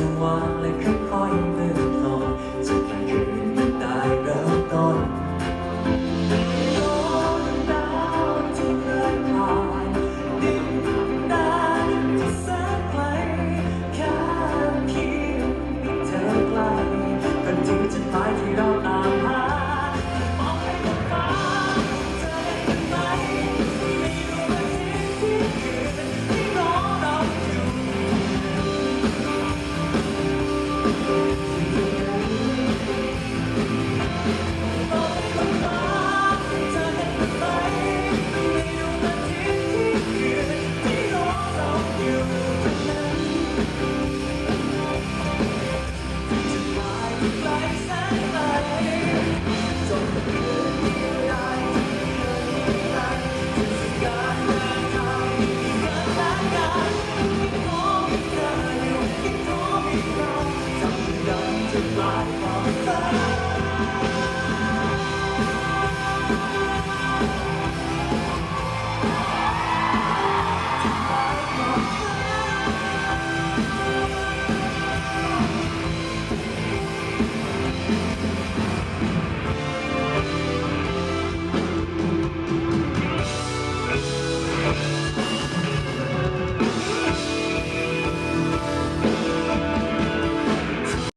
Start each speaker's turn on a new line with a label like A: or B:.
A: สว่างและค่อย Bye.